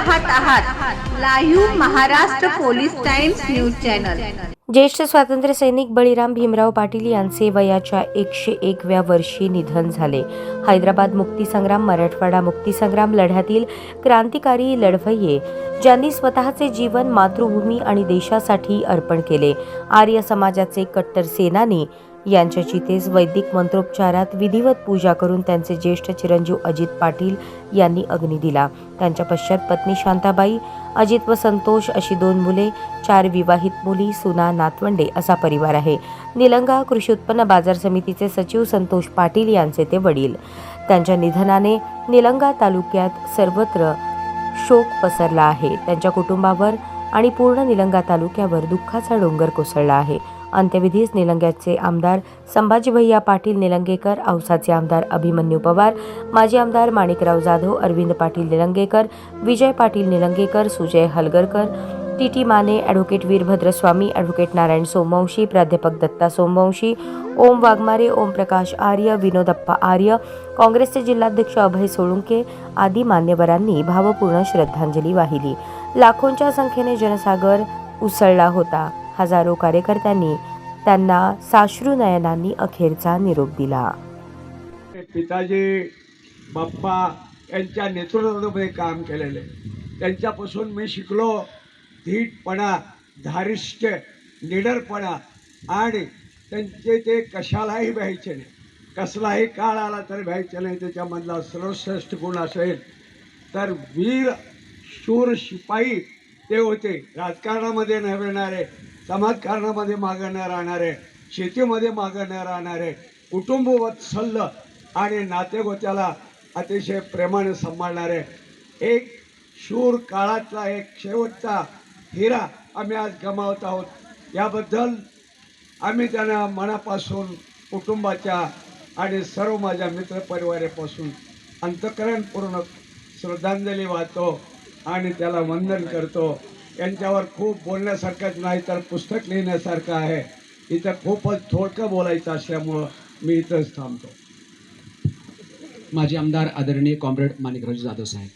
पाहत आहात. Live Maharashtra police times news channel. ज्येष्ठ स्वातंत्र्य सैनिक बळीराम भीमराव पाटील यांचे वयाच्या एकशे एकव्या वर्षी निधन झाले. हैदराबाद मुक्तीसंग्राम मराठवाडा मुक्तीसंग्राम लढ्यातील क्रांतिकारी लढवय्ये ज्यांनी स्वतःचे जीवन मातृभूमी आणि देशासाठी अर्पण केले. आर्य समाजाचे कट्टर सेनानी यांच्या चितेस वैदिक मंत्रोपचारात विधिवत पूजा करून त्यांचे ज्येष्ठ चिरंजीव अजित पाटील यांनी अग्नी दिला. त्यांच्या पश्चात पत्नी शांताबाई अजित व संतोष अशी दोन मुले चार विवाहित मुली सुना नातवंडे असा परिवार आहे. निलंगा कृषी उत्पन्न बाजार समितीचे सचिव संतोष पाटील यांचे ते वडील. त्यांच्या निधनाने निलंगा तालुक्यात सर्वत्र शोक पसरला आहे. त्यांच्या कुटुंबावर आणि पूर्ण निलंगा तालुक्यावर दुःखाचा डोंगर कोसळला आहे. अंत्यविधीस निलंग्याचे आमदार संभाजी भैया पाटील निलंगेकर औसाचे आमदार अभिमन्यू पवार माजी आमदार Manikrao Jadhav Arvind Patil Nilangekar Vijay Patil Nilangekar Sujay Halgarkar T T Mane advocate Veerbhadra Swami advocate Narayan Somvanshi प्राध्यापक दत्ता सोमवंशी ओम वाघमारे ओमप्रकाश आर्य विनोदप्पा आर्य काँग्रेसचे जिल्हाध्यक्ष अभय सोळुंके आदी मान्यवरांनी भावपूर्ण श्रद्धांजली वाहिली. लाखोंच्या संख्येने जनसागर उसळला होता. हजारो कार्यकर्त्यांनी त्यांना साश्रू नयनांनी अखेरचा निरोप दिला. पिताजी बाप्पा यांच्या नेतृत्वामध्ये काम केलेले. त्यांच्यापासून मी शिकलो धीटपणा धारिष्ट निडरपणा आणि त्यांचे ते कशालाही भ्यायचे नाही. कसलाही काळ आला तर भ्यायचे नाही. त्याच्यामधला सर्वश्रेष्ठ गुण असेल तर वीर शूर शिपाई ते होते. राजकारणामध्ये न मिळणारे समाजकारणामध्ये मागं न राहणारे शेतीमध्ये मागं न राहणारे कुटुंबवत्सल्य आणि नातेगोत्याला अतिशय प्रेमाने सांभाळणारे एक शूर काळातला एक शेवटचा हिरा आम्ही आज गमावत आहोत. याबद्दल आम्ही त्यांना मनापासून कुटुंबाच्या आणि सर्व माझ्या मित्रपरिवारापासून अंतकरणपूर्ण श्रद्धांजली वाहतो आणि त्याला वंदन करतो. यांच्यावर खूप बोलण्यासारखंच नाही तर पुस्तक लिहिण्यासारखं आहे. इथं खूपच थोडकं बोलायचं असल्यामुळं मी इथंच थांबतो. माजी आमदार आदरणीय कॉम्रेड माणिकरावजी जाधव साहेब.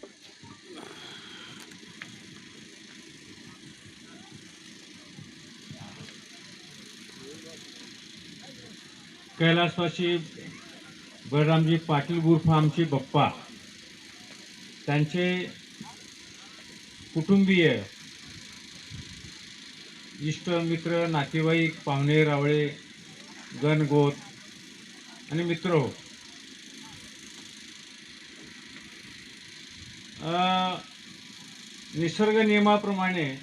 कैलासवासी बळरामजी पाटील गुर्फ आमचे बप्पा त्यांचे कुटुंबीय इष्ट मित्र नातेवाईक पाहुणे रावळे गणगोत आणि मित्र हो. निसर्ग नियमाप्रमाणे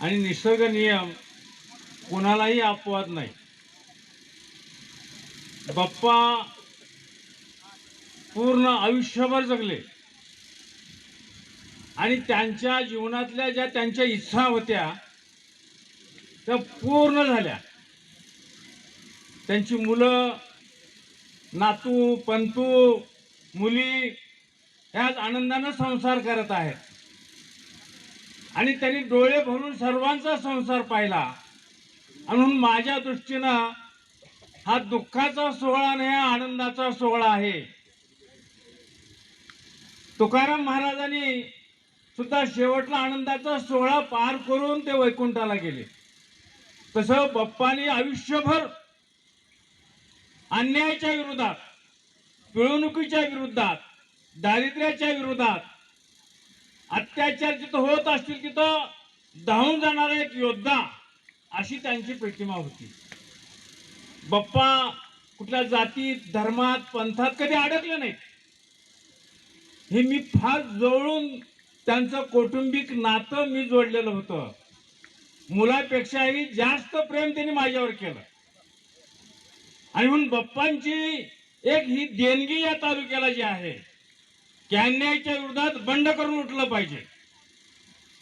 आणि निसर्ग नियम कोणालाही अपवाद नाही. बाप्पा पूर्ण आयुष्यभर जगले. आणि त्यांच्या जीवनातल्या ज्या त्यांच्या इच्छा होत्या त्या पूर्ण झाल्या. त्यांची मुलं नातू पंतू मुली ह्याच आनंदानं संसार करत आहेत. आणि त्यांनी डोळे भरून सर्वांचा संसार पाहिला. म्हणून माझ्या दृष्टीनं हा दुःखाचा सोहळा नाही हा आनंदाचा सोहळा आहे. तुकाराम महाराजांनी सुद्धा शेवटला आनंदाचा सोहळा पार करून ते वैकुंठाला गेले. तसं बाप्पाने आयुष्यभर अन्यायाच्या विरोधात पिळवणुकीच्या विरोधात दारिद्र्याच्या विरोधात अत्याचार जिथं होत असतील तिथं धावून जाणारा एक योद्धा अशी त्यांची प्रतिमा होती. बाप्पा कुठल्या जातीत धर्मात पंथात कधी अडकले नाहीत. हे मी फार जवळून त्यांचं कौटुंबिक नातं मी जोडलेलं होतं. मुलापेक्षाही जास्त प्रेम त्यांनी माझ्यावर केलं. आणि म्हणून बाप्पांची एक ही देणगी या तालुक्याला जी आहे की अन्यायाच्या विरोधात बंड करून उठलं पाहिजे.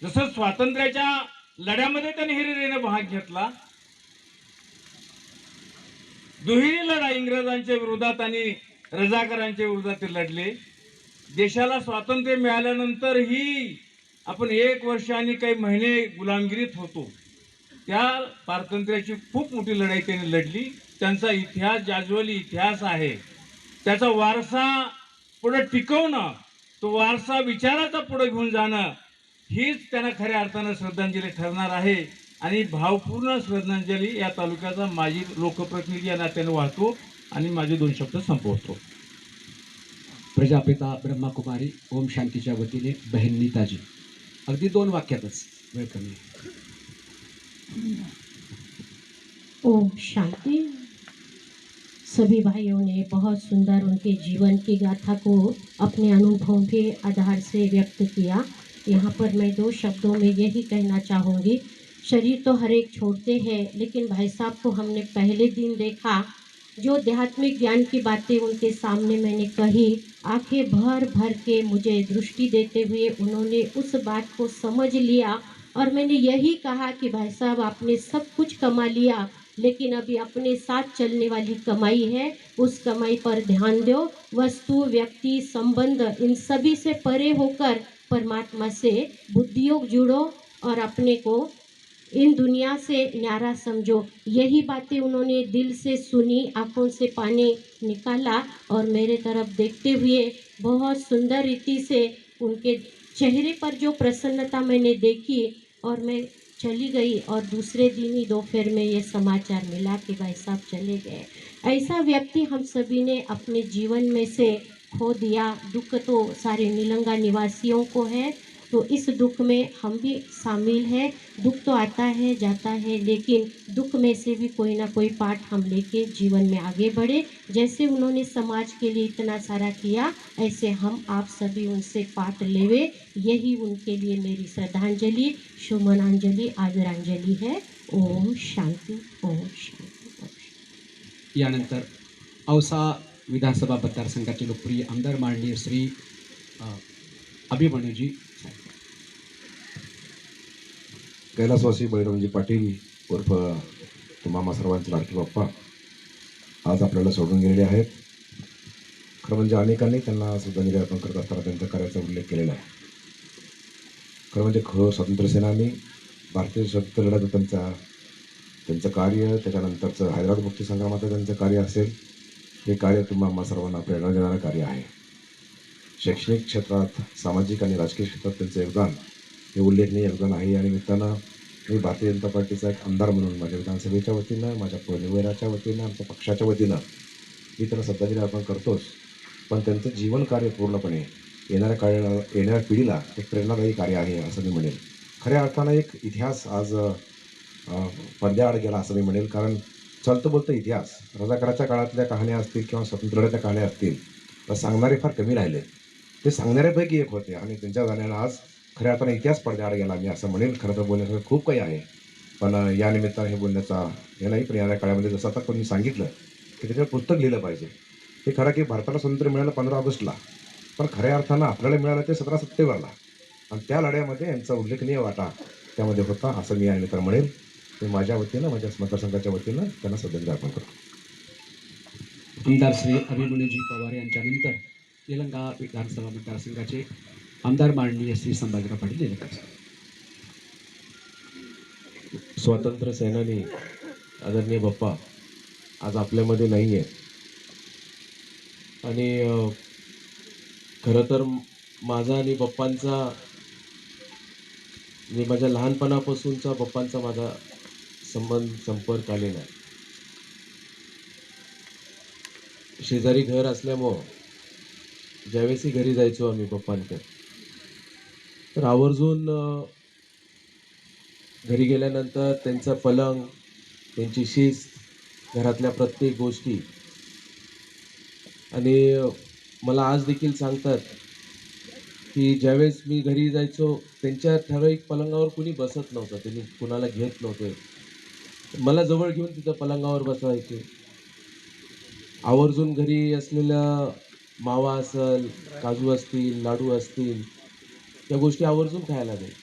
जसं स्वातंत्र्याच्या लढ्यामध्ये त्यांनी हिरिरीने भाग घेतला दुहेरी लढा इंग्रजांच्या विरोधात आणि रजाकारांच्या विरोधात ते लढले. देशाला स्वातंत्र्य मिळाल्यानंतरही आपण एक वर्ष आणि काही महिने गुलामगिरीत होतो. त्या पारतंत्र्याची खूप मोठी लढाई त्यांनी लढली. त्यांचा इतिहास जाज्वली इतिहास आहे. त्याचा वारसा पुढे टिकवणं तो वारसा विचाराचा पुढे घेऊन जाणं हीच त्यांना खऱ्या अर्थानं श्रद्धांजली ठरणार आहे. आणि भावपूर्ण श्रद्धांजली या तालुक्याचा माझी लोकप्रतिनिधी या नात्याने वाहतो आणि माझे दोन शब्द संपवतो. प्रजापिता ब्रह्माकुमारी, ओम शांतीच्या वतीने बहीण नीताजी. अगदी दोन वाक्यातच वेळ कमी ओम शांति. सभी भाइयों ने बहुत सुंदर उनके जीवन की गाथा को अपने अनुभव के आधार से व्यक्त किया। यहाँ पर मैं दो शब्दों में यही कहना चाहूँगी। शरीर तो हर एक छोड़ते हैं, लेकिन भाई साहब को हमने पहले दिन देखा जो आध्यात्मिक ज्ञान की बातें उनके सामने मैंने कही, आँखें भर भर के मुझे दृष्टि देते हुए उन्होंने उस बात को समझ लिया और मैंने यही कहा कि भाई साहब, आपने सब कुछ कमा लिया, लेकिन अभी अपने साथ चलने वाली कमाई है, उस कमाई पर ध्यान दो। वस्तु, व्यक्ति, संबंध, इन सभी से परे होकर परमात्मा से बुद्धियोग जुड़ो और अपने को इन दुनिया से न्यारा समझो। यही बातें उन्होंने दिल से सुनी, आँखों से पानी निकाला और मेरे तरफ़ देखते हुए बहुत सुंदर रीति से उनके चेहरे पर जो प्रसन्नता मैंने देखी और मैं चली गई और दूसरे दिन ही दोपहर में ये समाचार मिला कि भाई साहब चले गए। ऐसा व्यक्ति हम सभी ने अपने जीवन में से खो दिया। दुख तो सारे निलंगा निवासियों को है। तो इस दुख में हम भी शामिल हैं। दुख तो आता है, जाता है, लेकिन दुख में से भी कोई ना कोई पाठ हम लेके जीवन में आगे बढ़े। जैसे उन्होंने समाज के लिए इतना सारा किया, ऐसे हम आप सभी उनसे पाठ लेवे। यही उनके लिए मेरी श्रद्धांजलि शुभनांजलि आदरांजलि है। ओम शांति ओम शांति औसा विधानसभा मतदारसंघाचे लोकप्रिय आमदार माननीय श्री अभिमन्यूजी कैलासवासी बळीरामजी पाटील उर्फ मामा सर्वांचे लाडके बाप्पा आज आपल्याला सोडून गेलेले आहेत. खरं म्हणजे अनेकांनी त्यांना श्रद्धांजली अर्पण करत असताना त्यांच्या कार्याचा उल्लेख केलेला आहे. खरं म्हणजे ख स्वातंत्र्य सेनानी भारतीय स्वातंत्र्य लढ्याचं त्यांचा त्यांचं कार्य त्याच्यानंतरचं हैदराबाद मुक्ती संग्रामाचं त्यांचं कार्य असेल हे कार्य तुम्हाला सर्वांना प्रेरणा देणारं कार्य आहे. शैक्षणिक क्षेत्रात सामाजिक आणि राजकीय क्षेत्रात त्यांचं योगदान हे उल्लेखनीय योगदान आहे. या निमित्तानं मी भारतीय जनता पार्टीचा एक आमदार म्हणून माझ्या विधानसभेच्या वतीनं माझ्या परिवाराच्या वतीनं आमच्या पक्षाच्या वतीनं मी त्यांना श्रद्धांजली अर्पण करतोच. पण त्यांचं जीवन कार्य पूर्णपणे येणाऱ्या काळ येणाऱ्या पिढीला एक प्रेरणादायी कार्य आहे असं मी म्हणेल खऱ्या अर्थानं एक इतिहास आज पडद्याआड गेला असं मी म्हणेल कारण चालतं बोलतं इतिहास रजाकाराच्या काळातल्या कहाण्या असतील किंवा स्वातंत्र्याच्या कहाण्या असतील तर सांगणारे फार कमी राहिले. ते सांगणाऱ्यापैकी एक होते आणि त्यांच्या गाण्यानं आज खऱ्या अर्थानं इतिहास पडद्याआड गेला मी असं म्हणेल. खरं तर बोलण्यासारखं खूप काही आहे. पण या निमित्तानं हे बोलण्याचा हे नाही पण येणाऱ्या काळामध्ये जसं आता कोणी सांगितलं की त्याच्यावर पुस्तक लिहिलं पाहिजे. हे खरं की भारताला स्वातंत्र्य मिळालं पंधरा ऑगस्टला. पण खऱ्या अर्थानं आपल्याला मिळालं ते सतरा सप्टेंबरला. आणि त्या लढ्यामध्ये यांचा उल्लेखनीय वाटा त्यामध्ये होता असं मी या तर म्हणेन मी माझ्या वतीनं माझ्या मतदारसंघाच्या वतीनं त्यांना श्रद्धांजली अर्पण करतो. आमदार श्री अभिमन्यूजी पवार यांच्यानंतर तेलंगा विधानसभा मतदारसंघाचे आमदार माननीय श्री संभाजीराव पाटील निलंगा स्वातंत्र्य सेनानी आदरणीय बाप्पा आज आपल्यामध्ये नाही आहे आणि खरं तर माझा आणि बाप्पांचा मी माझ्या लहानपणापासूनचा बाप्पांचा माझा संबंध संपर्क आलेला आहे. शेजारी घर असल्यामुळं ज्यावेळेसही घरी जायचो आम्ही पप्पांकडे तर आवर्जून घरी गेल्यानंतर त्यांचा पलंग त्यांची शिस्त घरातल्या प्रत्येक गोष्टी आणि मला आज देखील सांगतात की ज्यावेळेस मी घरी जायचो त्यांच्या ठराविक पलंगावर कुणी बसत नव्हतं. त्यांनी कुणाला घेत नव्हते. मला जवळ घेऊन तिथं पलंगावर बसवायचे. आवर्जून घरी असलेल्या मावा असेल काजू असतील लाडू असतील त्या गोष्टी आवर्जून खायला द्यायचे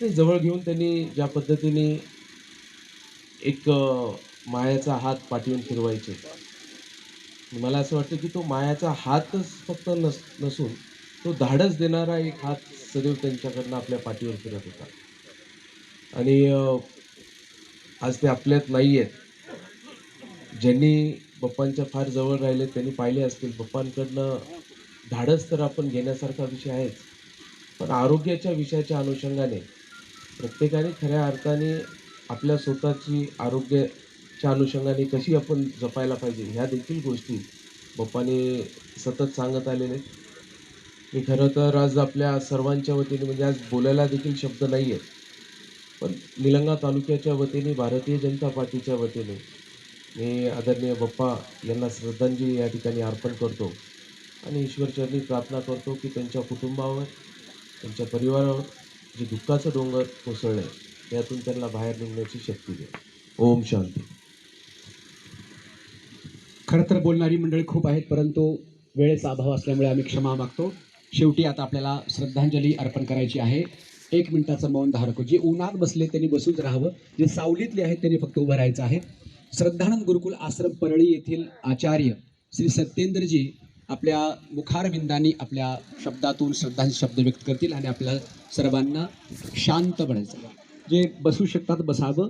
ते जवळ घेऊन त्यांनी ज्या पद्धतीने एक मायाचा हात पाठवून फिरवायचे. मला असं वाटतं की तो मायाचा हातच फक्त नस नसून तो धाडस देणारा एक हात सदैव त्यांच्याकडनं आपल्या पाठीवर फिरत होता. आणि आज ते आपल्यात नाही आहेत ज्यांनी बप्पांच्या फार जवळ राहिले त्यांनी पाहिले असतील. बप्पांकडनं धाडस तर आपण घेण्यासारखा विषय आहेच. पण आरोग्याच्या विषयाच्या अनुषंगाने प्रत्येकाने खऱ्या अर्थाने आपल्या स्वतःची आरोग्याच्या अनुषंगाने कशी आपण जपायला पाहिजे ह्या देखील गोष्टी बाप्पाने सतत सांगत आलेले मी खरं तर आज आपल्या सर्वांच्या वतीने म्हणजे आज बोलायला देखील शब्द नाही आहेत पण निलंगा तालुक्याच्या वतीने भारतीय जनता पार्टीच्या वतीने मी आदरणीय बाप्पा यांना श्रद्धांजली या ठिकाणी अर्पण करतो आणि ईश्वरचरणी प्रार्थना करतो की त्यांच्या कुटुंबावर त्यांच्या परिवारावर जे दुःखाचं डोंगर कोसळलं आहे त्यातून त्यांना बाहेर निघण्याची शक्ती दे. ओम शांती. खरं तर बोलणारी मंडळी खूप आहेत परंतु वेळेचा अभाव असल्यामुळे आम्ही क्षमा मागतो. शेवटी आता आपल्याला श्रद्धांजली अर्पण करायची आहे. एक मिनिटाचं मौन धारक जे उन्हात बसले त्यांनी बसूच राहावं. जे सावलीतले आहेत त्यांनी फक्त उभं राहायचं आहे. श्रद्धानंद गुरुकुल आश्रम परळी येथील आचार्य श्री सत्येंद्रजी आपल्या मुखारविंदांनी आपल्या शब्दातून श्रद्धांचे शब्द व्यक्त करतील आणि आपल्या सर्वांना शांत बनायचं जे बसू शकतात बसावं.